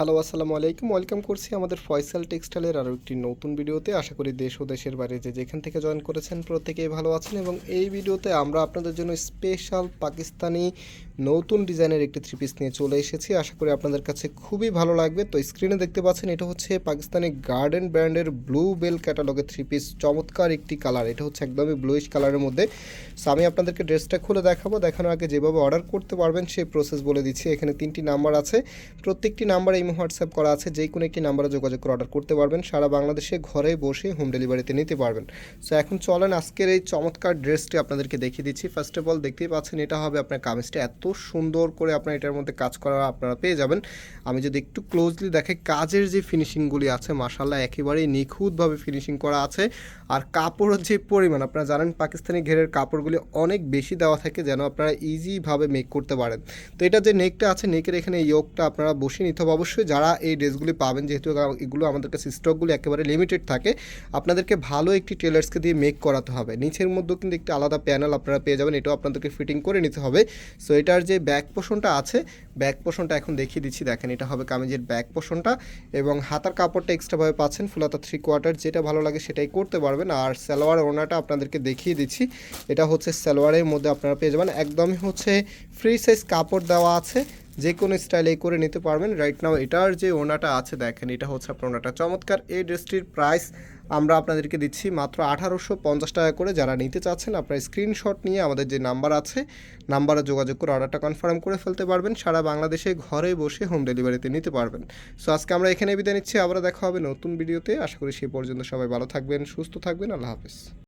Hello, আসসালামু আলাইকুম। Welcome করছি আমাদের ফয়সাল টেক্সটাইলের আরও একটি নতুন ভিডিওতে। আশা করি দেশ ও দেশের বাইরে যে যেখান থেকে জয়েন করেছেন প্রত্যেকেই ভালো আছেন এবং এই ভিডিওতে আমরা আপনাদের জন্য স্পেশাল পাকিস্তানি নতুন ডিজাইনের একটি থ্রি পিস নিয়ে চলে এসেছি। আশা করি আপনাদের কাছে খুবই ভালো লাগবে। তো স্ক্রিনে দেখতে পাচ্ছেন, এটা হচ্ছে পাকিস্তানি গার্ডেন ব্র্যান্ডের ব্লু বেল ক্যাটালগের থ্রি পিস চমৎকার একটি কালার এটা হচ্ছে একদমই ব্লুইশ কালারের মধ্যে। সো আমি আপনাদেরকে ড্রেসটা খুলে দেখাবো। দেখানোর আগে যেভাবে অর্ডার করতে পারবেন সেই প্রসেস বলে দিচ্ছি। এখানে তিনটি নাম্বার আছে। প্রত্যেকটি নাম্বারে ইমো হোয়াটসঅ্যাপ করা আছে, যে কোনো একটি নাম্বারে যোগাযোগ করে অর্ডার করতে পারবেন। সারা বাংলাদেশে ঘরে বসে হোম ডেলিভারিতে নিতে পারবেন। সো এখন চলেন, আজকের এই চমৎকার ড্রেসটি আপনাদেরকে দেখিয়ে দিচ্ছি। ফার্স্ট অফ অল দেখতেই পাচ্ছেন, এটা হবে আপনার কামিজটা। এত সুন্দর করে আপনার এটার মধ্যে কাজ করা আপনারা পেয়ে যাবেন। আমি যদি একটু ক্লোজলি দেখে কাজের যে ফিনিশিংগুলি আছে মাসাল্লাহ একেবারেই নিখুঁতভাবে ফিনিশিং করা আছে। আর কাপড়ের যে পরিমাণ, আপনারা জানেন, পাকিস্তানি ঘেরের কাপড়গুলি অনেক বেশি দেওয়া থাকে, যেন আপনারা ইজিভাবে মেক করতে পারেন। তো, এটা যে নেকটা আছে নেকের এখানে ইয়োগটা আপনারা বসিয়ে নিতে হবে। অবশ্যই যারা এই ড্রেসগুলি পাবেন, যেহেতু এগুলো আমাদের কাছে স্টকগুলি একেবারে লিমিটেড থাকে, আপনাদেরকে ভালো একটি টেলার্সকে দিয়ে মেক করাতে হবে। নিচের মধ্যেও কিন্তু একটি আলাদা প্যানেল আপনারা পেয়ে যাবেন, এটাও আপনাদেরকে ফিটিং করে নিতে হবে। সো এটার যে ব্যাক পোষণটা আছে ব্যাক পোষণটা এখন দেখিয়ে দিচ্ছি, দেখেন এটা হবে কামিজের ব্যাক পোষণটা এবং হাতার কাপড়টা এক্সট্রাভাবে পাচ্ছেন ফুলাতা থ্রি কোয়ার্টার যেটা ভালো লাগে সেটাই করতে পারবেন। আর সালোয়ার ওনাটা আপনাদেরকে দেখিয়ে দিচ্ছি, এটা হচ্ছে সালোয়ারের মধ্যে আপনারা পেয়ে যাবেন। একদমই হচ্ছে ফ্রি সাইজ কাপড় দেওয়া আছে যে কোনো স্টাইলে করে নিতে পারবেন। রাইট নাও এটার যে ওনাটা আছে দেখেন, এটা হচ্ছে আপনার ওনাটা। চমৎকার, এই ড্রেসটির প্রাইস আমরা আপনাদেরকে দিচ্ছি মাত্র আঠারোশো পঞ্চাশ টাকা করে। যারা নিতে চাচ্ছেন, আপনার স্ক্রিনশট নিয়ে আমাদের যে নাম্বার আছে নাম্বারে যোগাযোগ করে অর্ডারটা কনফার্ম করে ফেলতে পারবেন। সারা বাংলাদেশে ঘরে বসে হোম ডেলিভারিতে নিতে পারবেন। সো আজকে আমরা এখানে বিদায় নিচ্ছি। আবার দেখা হবে নতুন ভিডিওতে আশা করি সেই পর্যন্ত সবাই ভালো থাকবেন, সুস্থ থাকবেন। আল্লাহ হাফিজ।